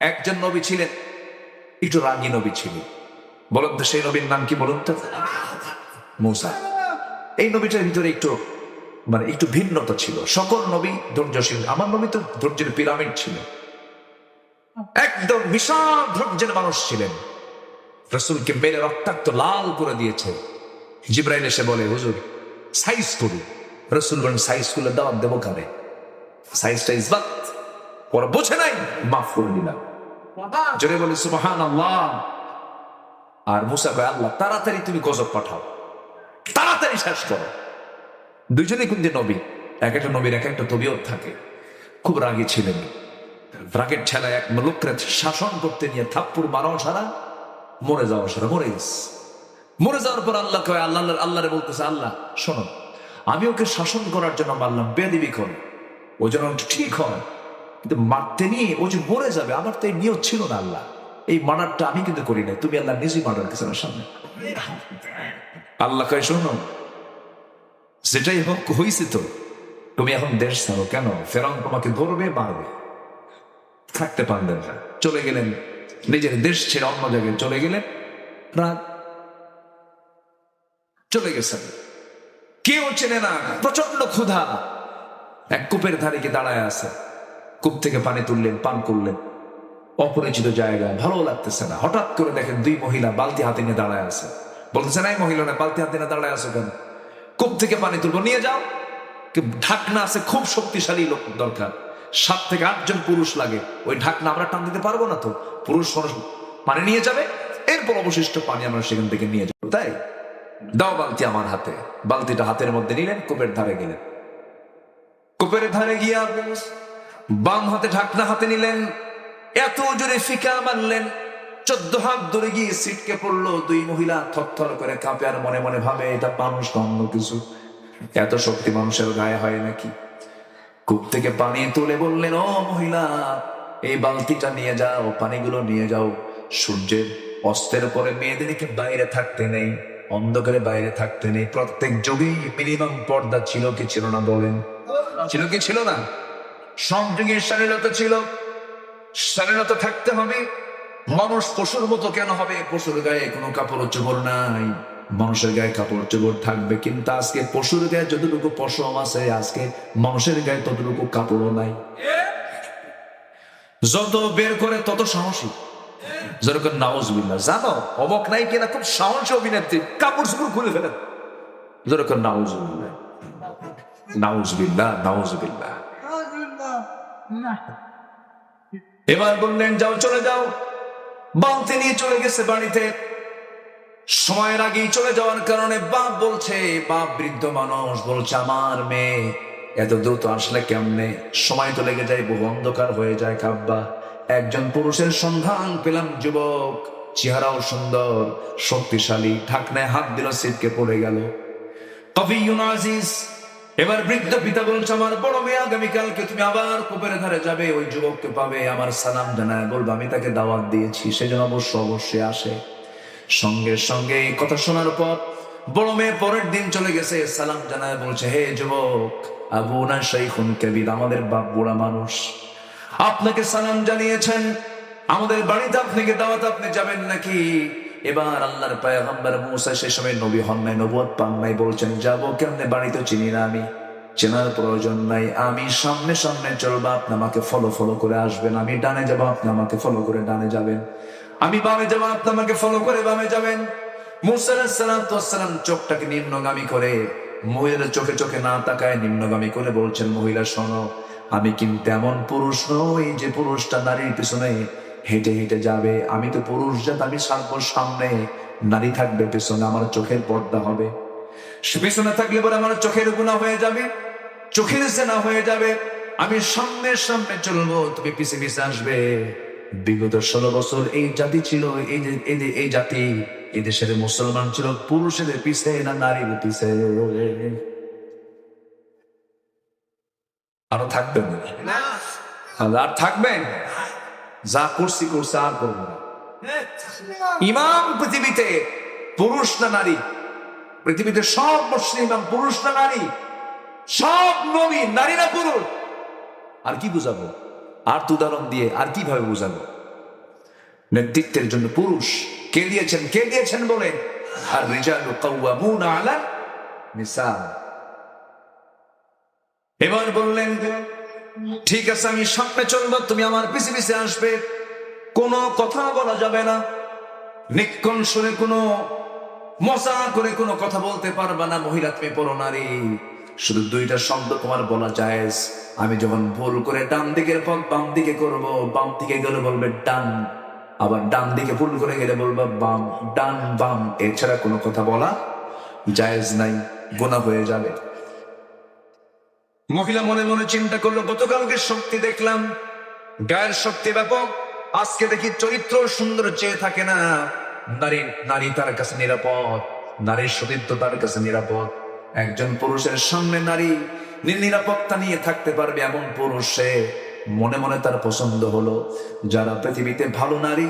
একজন নবী ছিলেন, একটু রাগী নবী ছিলেন। বলুন তো সেই নবীর নাম কি বলুন তো? মূসা। এই নবীটার ভিতরে একটু মানে একটু ভিন্নতা ছিল। সকল নবী ধৈর্যশীল। আমার নবী তো ধৈর্যের পিরামিড ছিল। একদম বিশাল ধৈর্যের মানুষ ছিলেন। রসুলকে মেরে রক্তাক্ত লাল করে দিয়েছে। জিব্রাইল এসে বলে, হুজুর সাইজ করুন রসুল বলেন সাইজ করলে দাওয়াত দেবো কারে? সাইজটা ইসবাত। ওরা বোঝে নাই, মাফ করে দিলাম। জোরে বলে সুবহান আল্লাহ আর মুসা কয়, আল্লাহ, তাড়াতাড়ি তুমি গজব পাঠাও। তাড়াতাড়ি শেষ করো। দুইজনে কিন্তু নবী। এক একটা নবীর এক একটা তবিয়ত থাকে। খুব রাগী ছিলেন। রাগের ঠেলায় এক লোককে শাসন করতে নিয়ে থাপ্পুর মারাও সারা, মরে যাওয়া সারা, মরে গেছে। মরে যাওয়ার পর আল্লাহ কয়, আল্লাহ আল্লাহরে বলতেছে, আল্লাহ, শোনো, আমি ওকে শাসন করার জন্য মারলাম বেদিবি করে। ও যেন ঠিক হয় কিন্তু মারতে নিয়ে ও যে মরে যাবে, আমার তো এই নিয়ত ছিল না আল্লাহ। এই মার্ডারটা আমি কিন্তু করি নাই। তুমি আল্লাহ নিজেই মার্ডার করেছ আমার সামনে। আল্লাহ কয়, শোনো সেটাই হোক হয়েছে তো। তুমি এখন দেশ ছাড়ো কেন? ফেরাউন তোমাকে ধরবে, মারবে। থাকতে পারলেন না। চলে গেলেন। নিজের দেশ ছেড়ে অন্য জায়গায় চলে গেলেন। চলে গেছেন। কেউ চেনে না। প্রচণ্ড ক্ষুধা। এক কূপের ধারে দাঁড়ায় আছে। কূপ থেকে পানি তুললেন, পান করলেন। অপরিচিত জায়গায়, ভালো লাগতেছে না। হঠাৎ করে দেখেন দুই মহিলা বালতি হাতে নিয়ে দাঁড়ায় আছে। বলতেছে নাই মহিলা না বালতি হাতে নিয়ে দাঁড়ায় আছো কেন? কূপ থেকে পানি তুলবো, নিয়ে যাও। ঢাকনা আছে, খুব শক্তিশালী লোক দরকার। সাত থেকে আটজন পুরুষ লাগে। ওই ঢাকনা আমরা টান দিতে পারব না তো? পুরুষ মানুষ পানি নিয়ে যাবে? এরপর অবশিষ্ট পানি আমরা সেখান থেকে নিয়ে যাব। তাই? দাও বালতি আমার হাতে। বালতিটা হাতের মধ্যে নিলেন, কূপের ধারে গেলেন। কূপের ধারে গিয়া বাম হাতে ঢাকনা হাতে নিলেন। এত জোরে ফিকা মারলেন। চোদ্দ হাত ধরে গিয়ে সিটকে পড়ল দুই মহিলা থরথর করে কাঁপে আর মনে মনে ভাবে, এটা মানুষ অন্য কিছু। এত শক্তি মানুষের গায়ে হয় নাকি? কূপ থেকে পানি তুলে বললেন, ও মহিলা, এই বালতিটা নিয়ে যাও, পানিগুলো নিয়ে যাও। সূর্যের অস্তের পরে মেয়েদেরকে বাইরে থাকতে নেই, অন্ধকারে বাইরে থাকতে নেই। প্রত্যেক যুগেই মিনিমাম পর্দা ছিল কি ছিল না বলেন? ছিল কি ছিল না? সব যুগে স্বাধীনতা ছিল। স্বাধীনতা থাকতে হবে। মানুষ পশুর মতো কেন হবে? পশুর গায়ে কোনো কাপড় চোপড় নাই। মানুষের গায়ে কাপড় চোপড় থাকবে, কিন্তু আজকে পশুর গায়ে যতটুকু পশম আছে, আজকে মানুষের গায়ে ততটুকু কাপড়ও নাই। যত বের করে তত সাহসী। যেরকম নাউজবিল্লা জানো, অবক নাই কিনা? খুব সাহসী অভিনেত্রী। কাপড় চোপড় খুলে ফেলেন। যেরকম নাউজবিল্লা নাউজবিল্লা নাউজবিল্লা এবার বললেন, যাও, চলে যাও। বালতি নিয়ে চলে গেছে বাড়িতে। সময়ের আগেই চলে যাওয়ার কারণে বাপ বলছে, বাপ, বৃদ্ধ মানুষ, বলছে আমার মেয়ে। এত দ্রুত আসলে কেমনে? সময় তো লেগে যায়, বহু অন্ধকার হয়ে যায়, কাব্বা। একজন পুরুষের সন্ধান পেলাম, যুবক। চেহারাও সুন্দর, শক্তিশালী। ঢাকনায় হাত দিল, সিটকে পড়ে গেল। কবি আজিজ এবার বৃদ্ধ পিতা বলছে আমার বড় মেয়ে আগামীকালকে তুমি আবার কূপের ধারে যাবে। ওই যুবককে পাবে, আমার সালাম জানায়, বলব, আমি তাকে দাওয়াত দিয়েছি, সেজন্য অবশ্য অবশ্যই আসে। সঙ্গে সঙ্গে এই কথা শোনার পর বড় মেয়ে পরের দিন চলে গেছে, সালাম জানায়, বলছে, হে যুবক, আবু না শাইখুন কেবির, আমাদের বাপ বুড়া মানুষ। আপনাকে সালাম জানিয়েছেন, আমাদের বাড়িতে আপনাকে দাওয়াত আপনি যাবেন নাকি? এবার আল্লাহর পায়গম্বর মুসা সে সময় নবী হন নাই নবুয়ত পান নাই, বলছেন, যাব কেমনে? বাড়িতে চিনি না আমি। চেনার প্রয়োজন নাই। আমি সামনে সামনে চলবো, আপনি আমাকে ফলো ফলো করে আসবেন। আমি ডানে যাব, আপনি আমাকে ফলো করে ডানে যাবেন। আমি বামে যাব, আপনি আমাকে ফলো করে বামে যাবেন। মুসালাম চোখটাকে নিম্নগামী করে মহিলার চোখে চোখে না তাকায় নিম্নগামী করে বলছেন, মহিলা, শোনো, আমি কিন্তু এমন পুরুষ নই যে পুরুষটা নারীর পিছনে হেঁটে হেঁটে যাবে। আমি তো পুরুষ জাত আমি সারবো সামনে নারী থাকবে পেছনে আমার চোখের পর্দা হবে। সে পেছনে থাকলে পরে আমার চোখের গুণা হয়ে যাবে চোখের সেনা হয়ে যাবে। আমি সামনে সামনে চলবো তুমি পিছে পিছে আসবে। বিগত ষোলো বছর এই জাতি ছিল এই যে এই জাতি এই দেশের মুসলমান ছিল পুরুষের পিছে না নারীর পিছে? আরও থাকবেন? না। আর থাকবেন? যা করছি করছে আর করব না। ইমাম পৃথিবীতে পুরুষ না নারী? পৃথিবীতে সব মুসলিম পুরুষ না নারী? সব নবী, নারী না পুরুষ? আর কি বুঝাবো? আর উদাহরণ দিয়ে আর কীভাবে বুঝাবো? নেতৃত্বের জন্য পুরুষ। কে দিয়েছেন? কে দিয়েছেন বলে? আর রিজালু আলা নিসা এবার বললেন ঠিক আছে, আমি সামনে চলবো, তুমি আমার পিছে পিছে আসবে। কোনো কথা বলা যাবে না। নিক্ষণ শুনে কোনো মজা করে কোনো কথা বলতে পারবা না, মহিলা, তুমি পড়ো নারী। শুধু দুইটা শব্দ তোমার বলা যায় আমি যখন ভুল করে ডান দিকের পথ বাম দিকে করব, বাম দিকে গেলে বলবে ডান। আবার ডান দিকে ভুল করে গেলে বলবে বাম। ডান, বাম, এছাড়া কোনো কথা বলা জায়েজ নাই গোনা হয়ে যাবে। মহিলা মনে মনে চিন্তা করল, গতকালকে শক্তি দেখলাম, গায়ের শক্তি ব্যাপক, আজকে দেখি চরিত্র সুন্দর চেয়ে থাকে না। নারী নারী তার কাছে নিরাপদ নারীর সতীত্ব তার কাছে নিরাপদ। একজন পুরুষের সামনে নারী নিরাপত্তা নিয়ে থাকতে পারবে এমন পুরুষে মনে মনে তার পছন্দ হলো। যারা পৃথিবীতে ভালো নারী,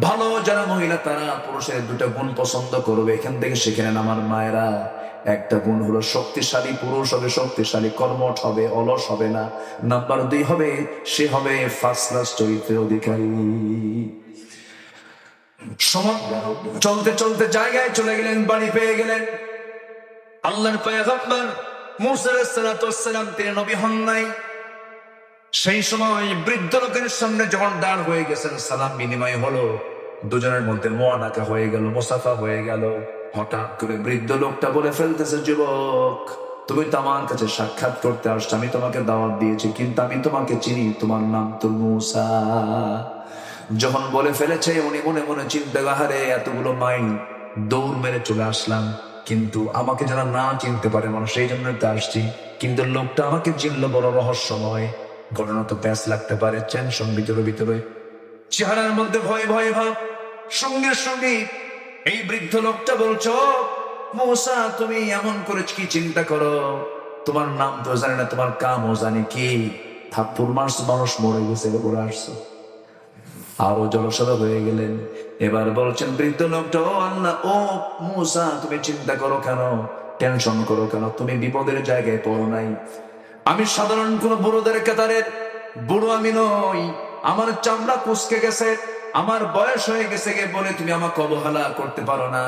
ভালো যারা মহিলা, তারা পুরুষের দুটা গুণ পছন্দ করবে। এখান থেকে শিখে নেন আমার মায়েরা, একটা গুণ হলো শক্তিশালী পুরুষ হবে, শক্তিশালী কর্মঠ হবে, অলস হবে না। নাম্বার দুই হবে, সে হবে ফার্স্ট ক্লাস চরিত্রের অধিকারী। সম- চলতে চলতে জায়গায় চলে গেলেন, বাড়ি পেয়ে গেলেন। আল্লাহর পয়গম্বর মুসা সালাম, তিনি নবী হন নাই। সেই সময় বৃদ্ধ লোকের সামনে যখন দাঁড় হয়ে গেছেন, সালাম বিনিময় হলো। দুজনের মধ্যে মোয়ানাকা হয়ে গেল, মোসাফা হয়ে গেল। হঠাৎ করে বৃদ্ধ লোকটা বলে ফেলতেছে, যুবক, তুমি তো আমার কাছে সাক্ষাৎ করতে আসছো, আমি তোমাকে দাওয়াত দিয়েছি, কিন্তু আমি তোমাকে চিনি, তোমার নাম তো মুসা। যখন বলে ফেলেছে, উনি মনে মনে চিন্তা গাহারে এতগুলো মাইল দৌড় মেরে চলে আসলাম, কিন্তু আমাকে যারা না চিনতে পারে মানুষ, সেই জন্য তো আসছি। কিন্তু লোকটা আমাকে চিনলো বড় রহস্যময়। ঘটনা তো প্যাঁচ লাগতে পারে টেনশন ভিতরে ভিতরে। চেহারার মধ্যে ভয় ভয় ভাব। সঙ্গে সঙ্গে এই বৃদ্ধ লোকটা বলছো, মৌসা, তুমি এমন করে কি চিন্তা করো? তোমার নাম তো জানি না, তোমার কামও জানি কি। থাপ্পুর মাস মানুষ মরে গেছে আসছো। আরও জলসরা হয়ে গেলেন। এবার বলছেন বৃদ্ধ লোকটা, ও আল্লাহ, ও মুসা, তুমি চিন্তা করো কেন? টেনশন করো কেন? তুমি বিপদের জায়গায় পড়ো নাই। আমি সাধারণ কোন বুড়োদের কাতারের বুড়ো আমি নই আমার চামড়া কুচকে গেছে আমার বয়স হয়ে গেছে গে বলে তুমি আমাকে অবহেলা করতে পারো না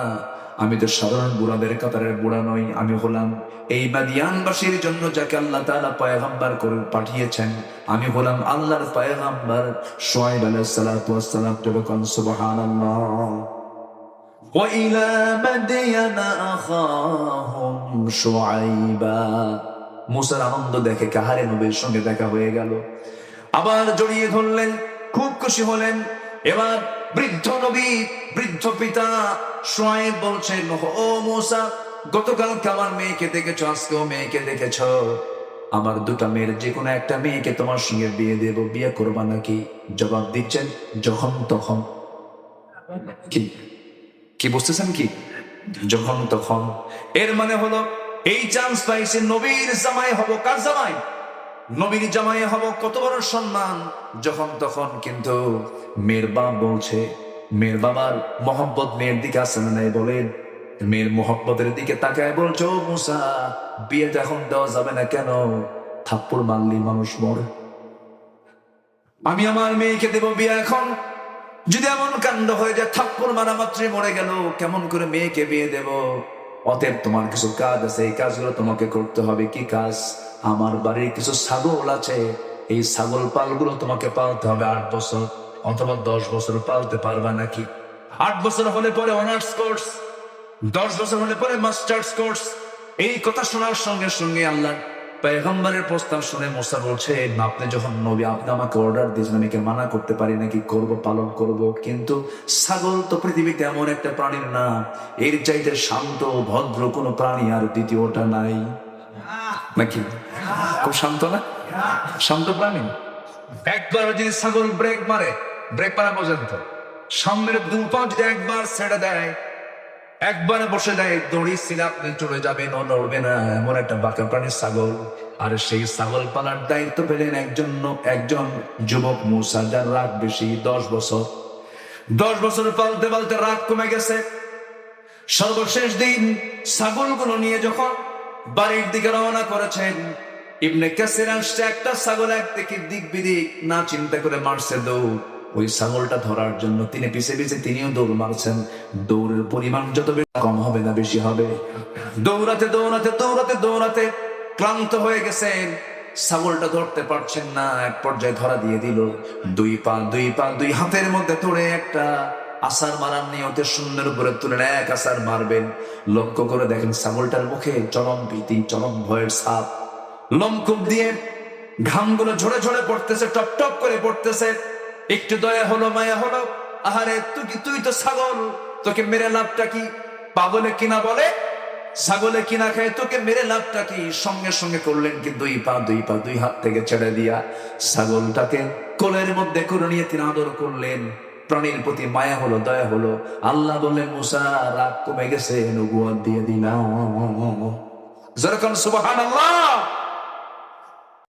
আমি তো সাধারণ বুড়াদের কাতারের বুড়া নই আমি হলাম এই মাদিয়ানবাসীর জন্য যাকে আল্লাহ তাআলা পয়গম্বর করে পাঠিয়েছেন আমি হলাম আল্লাহর পয়গম্বর শুআইব আলাইহিস সালাতু ওয়াস সালাম তখন সুবহানাল্লাহ وإلى مدين أخاهم شعيبا মুসার আনন্দ দেখে কাহারে নবীর সঙ্গে দেখা হয়ে গেল। আবার জড়িয়ে ধরলেন, খুব খুশি হলেন। এবার বৃদ্ধ নবী, বৃদ্ধ পিতা সোয়াইব বলছেন ও মুসা, গতকালকে আমার মেয়েকে দেখেছ, আজকেও মেয়েকে দেখেছ। আমার দুটা মেয়ের যে কোনো একটা মেয়েকে তোমার সঙ্গে বিয়ে দেব, বিয়ে করবা নাকি? জবাব দিচ্ছেন, যখন তখন। কি কি বুঝতেছেন কি? যখন তখন। এর মানে হলো এই চান্স পাইছে নবীর জামাই হব কার জামাই? নবীর জামাই হব কত বড় সম্মান। যখন তখন কিন্তু মেয়ের বাপ বলছে, মেয়ের বাবার মোহাম্মত মেয়ের দিকে আসে নাই? বলেন মেয়ের মোহাম্মতের দিকে তাকায় বলছো মুসা বিয়েটা এখন দেওয়া যাবে না কেন? থাপ্পড় মারলি মানুষ মরে। আমি আমার মেয়েকে দেব বিয়ে এখন। যদি এমন কাণ্ড হয়ে যায় থাপ্পড় মারা মাত্রই মরে গেল, কেমন করে মেয়েকে বিয়ে দেব? অতএব তোমার কিছু কাজ আছে, এই কাজগুলো তোমাকে করতে হবে। কি কাজ? আমার বাড়ির কিছু ছাগল আছে, এই ছাগল পালগুলো তোমাকে পালতে হবে আট বছর। অথবা দশ বছর পালতে পারবা নাকি? আট বছর হলে পরে অনার্স কোর্স, দশ বছর হলে পরে মাস্টার্স কোর্স। এই কথা শোনার সঙ্গে সঙ্গে আল্লাহ পেগম্বরের প্রস্তাব শুনে মোসা বলছে, আপনি যখন নবী আপনি আমাকে অর্ডার দিয়েছেন, আমি মানা করতে পারি? নাকি করব, পালন করব? কিন্তু ছাগল তো পৃথিবীতে এমন একটা প্রাণীর না, এর চাইতে শান্ত, ভদ্র কোনো প্রাণী আর দ্বিতীয়টা নাই। নাকি? খুব শান্ত না? শান্ত প্রাণী? একবার যদি ছাগল ব্রেক মারে, ব্রেক মারা পর্যন্ত, সামনের দু পাঁচ একবার ছেড়ে দেয় একবারে বসে দেয়, দড়ি সিলে আপনি চলে যাবে ও নড়বে না, এমন একটা বাঁকা প্রাণীর ছাগল। আর সেই ছাগল পালার দায়িত্ব পেলেন একজন একজন যুবক মুসা, যার রাগ বেশি, দশ বছর। দশ বছর পালতে পালতে রাগ কমে গেছে। সর্বশেষ দিন ছাগলগুলো নিয়ে যখন বাড়ির দিকে রওনা করেছেন, ইবনে কাসির আসছে একটা ছাগল একদিকে দিক বিদিক, না চিন্তা করে মারছে দৌড়। ওই ছাগলটা ধরার জন্য তিনি পিছে পিছে তিনিও দৌড় মারছেন। দৌড়ের পরিমাণ যত বেশি কম হবে না বেশি হবে। দৌড়াতে দৌড়াতে দৌড়াতে দৌড়াতে ক্লান্ত হয়ে গেছেন ছাগলটা ধরতে পারছেন না, এক পর্যায়ে ধরা দিয়ে দিল। দুই পা দুই পা, দুই হাতের মধ্যে তোড়ে একটা আসার মারার নিয়তে সুন্দর করে তুলেন এক আসার মারবেন। লক্ষ্য করে দেখেন ছাগলটার মুখে চরম ভীতি, চরম ভয়ের সাপ লমকুপ দিয়ে ঘামগুলো ঝরে ঝরে পড়তেছে টপ টপ করে পড়তেছে। একটু দয়া হলো, মায়া হলো। আহারে, তুই তুই তো ছাগল। তোকে মেরে লাভটা কি? পাগলে কিনা বলে? ছাগলে কিনা খায় তোকে মেরে লাভটা কি? সঙ্গে সঙ্গে করলেন কি দুই পা দুই পা, দুই হাত থেকে ছেড়ে দিয়া ছাগলটাকে কোলের মধ্যে করে নিয়ে তিনি আদর করলেন। প্রাণীর প্রতি মায়া হলো, দয়া হলো। আল্লাহ বললেন, মুসা, রাগ কমে গেছে নবুয়াদ দিয়ে দিলাম। যেরকম সুবাহান আল্লাহ